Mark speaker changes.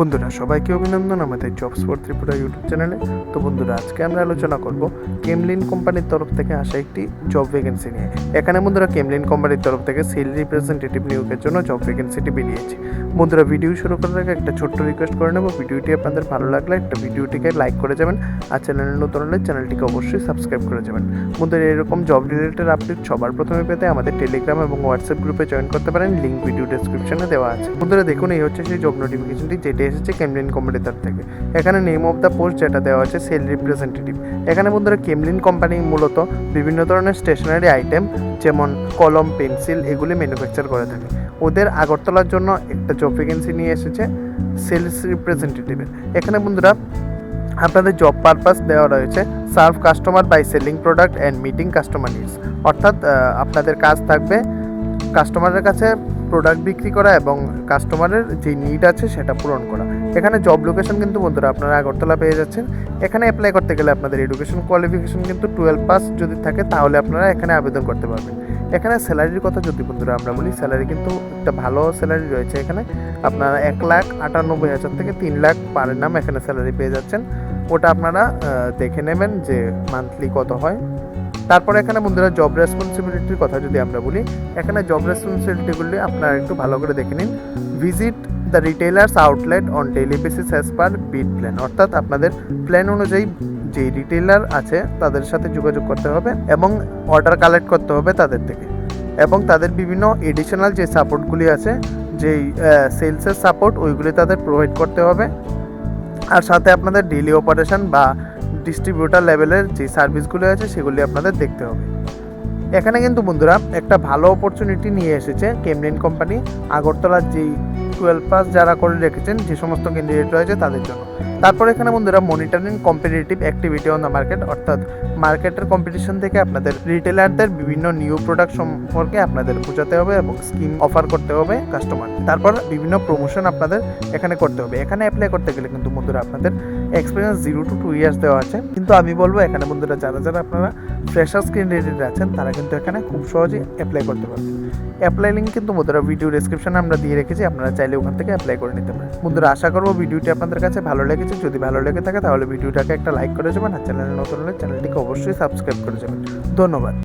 Speaker 1: বন্ধুরা, সবাইকে অভিনন্দন আমাদের জবস ফর ত্রিপুরা ইউটিউব চ্যানেলে তো বন্ধুরা, আজকে আমরা আলোচনা করব কেমলিন কোম্পানির তরফ থেকে আসা একটি জব ভ্যাকেন্সি নিয়ে। এখানে বন্ধুরা কেমলিন কোম্পানির তরফ থেকে সেল রিপ্রেজেন্টেটিভ নিয়োগের জন্য জব ভ্যাকেন্সিটি বেরিয়েছে। বন্ধুরা ভিডিও শুরু করার আগে একটা ছোট্ট রিকোয়েস্ট করে নেব। ভিডিওটি আপনাদের ভালো লাগলে একটা ভিডিওটিকে লাইক করে যাবেন, আর চ্যানেলে নতুন হলে চ্যানেলটিকে অবশ্যই সাবস্ক্রাইব করে যাবেন। বন্ধুরা, এরকম জব রিলেটেড আপডেট সবার প্রথমে পেতে আমাদের টেলিগ্রাম এবং হোয়াটসঅ্যাপ গ্রুপে জয়েন করতে পারেন। লিঙ্ক ভিডিও ডেসক্রিপশনে দেওয়া আছে। বন্ধুরা, দেখুন, এই হচ্ছে সেই জব নোটিফিকেশনটি যেটি এসেছে কেমলিন কোম্পানির থেকে। এখানে নেম অফ দ্য পোস্ট যেটা দেওয়া আছে সেল রিপ্রেজেন্টেটিভ এখানে বন্ধুরা কেমলিন কোম্পানি মূলত বিভিন্ন ধরনের স্টেশনারি আইটেম যেমন কলম পেন্সিল এগুলি ম্যানুফ্যাকচার করে থাকে। ওদের আগরতলার জন্য একটা জব ভ্যাকেন্সি নিয়ে এসেছে সেলস রিপ্রেজেন্টেটিভের এখানে বন্ধুরা আপনাদের জব পারপাস দেওয়া রয়েছে serve customer by selling product and meeting customer needs অর্থাৎ আপনাদের কাজ থাকবে কাস্টমারের কাছে প্রোডাক্ট বিক্রি করা এবং কাস্টমারের যে নিড আছে সেটা পূরণ করা। এখানে জব লোকেশন কিন্তু বন্ধুরা আপনারা আগরতলা পেয়ে যাচ্ছেন। এখানে অ্যাপ্লাই করতে গেলে আপনাদের এডুকেশন কোয়ালিফিকেশন কিন্তু টুয়েলভ পাস যদি থাকে তাহলে আপনারা এখানে আবেদন করতে পারবেন। এখানে স্যালারির কথা যদি বন্ধুরা আমরা বলি স্যালারি কিন্তু একটা ভালো স্যালারি রয়েছে এখানে। আপনারা এক লাখ আটানব্বই হাজার থেকে তিন লাখ পার নাম এখানে স্যালারি পেয়ে যাচ্ছেন। ওটা আপনারা দেখে নেবেন যে মান্থলি কত হয়। তারপরে এখানে বন্ধুরা জব রেসপন্সিবিলিটির কথা যদি আমরা বলি, এখানে জব রেসপন্সিবিলিটিগুলি আপনারা একটু ভালো করে দেখে নিন। Visit the retailers outlet on daily basis as per beat plan অর্থাৎ আপনাদের প্ল্যান অনুযায়ী যে রিটেলার আছে তাদের সাথে যোগাযোগ করতে হবে এবং অর্ডার কালেক্ট করতে হবে তাদের থেকে। এবং তাদের বিভিন্ন এডিশনাল যে সাপোর্টগুলি আছে, যেই সেলসের সাপোর্ট ওইগুলি তাদের প্রোভাইড করতে হবে। আর সাথে আপনাদের ডেইলি অপারেশন বা ডিস্ট্রিবিউটার লেভেলের যে সার্ভিসগুলো আছে, সেগুলি আপনাদের দেখতে হবে। এখানে কিন্তু বন্ধুরা একটা ভালো অপরচুনিটি নিয়ে এসেছে কেমলিন কোম্পানি আগরতলার যেই টুয়েলভ পাস যারা করে রেখেছেন, যে সমস্ত ক্যান্ডিডেট রয়েছে তাদের জন্য। তারপর এখানে বন্ধুরা monitoring competitive activity on the market অর্থাৎ মার্কেটের কম্পিটিশন থেকে আপনাদের রিটেলারদের বিভিন্ন নিউ প্রোডাক্ট সম্পর্কে আপনাদের বোঝাতে হবে এবং স্কিম অফার করতে হবে কাস্টমার তারপর বিভিন্ন প্রমোশন আপনাদের এখানে করতে হবে। এখানে অ্যাপ্লাই করতে গেলে কিন্তু বন্ধুরা আপনাদের experience zero to two years দেওয়া আছে। কিন্তু আমি বলব, এখানে বন্ধুরা যারা যারা আপনারা ফ্রেশার্স ক্যান্ডিডেট আছেন, তারা কিন্তু এখানে খুব সহজেই অ্যাপ্লাই করতে পারবেন। অ্যাপ্লাই লিঙ্ক কিন্তু বন্ধুরা ভিডিও ডেসক্রিপশনে আমরা দিয়ে রেখেছি, আপনারা চাইলে ওখান থেকে অ্যাপ্লাই করে নিতে পারেন। বন্ধুরা, আশা করব ভিডিওটি আপনাদের কাছে ভালো লেগেছে। যদি ভালো লেগে থাকে, তাহলে ভিডিওটাকে একটা লাইক করে যাবেন আর চ্যানেলে নতুন হলে চ্যানেলটিকে অবশ্যই সাবস্ক্রাইব করে যাবেন। ধন্যবাদ।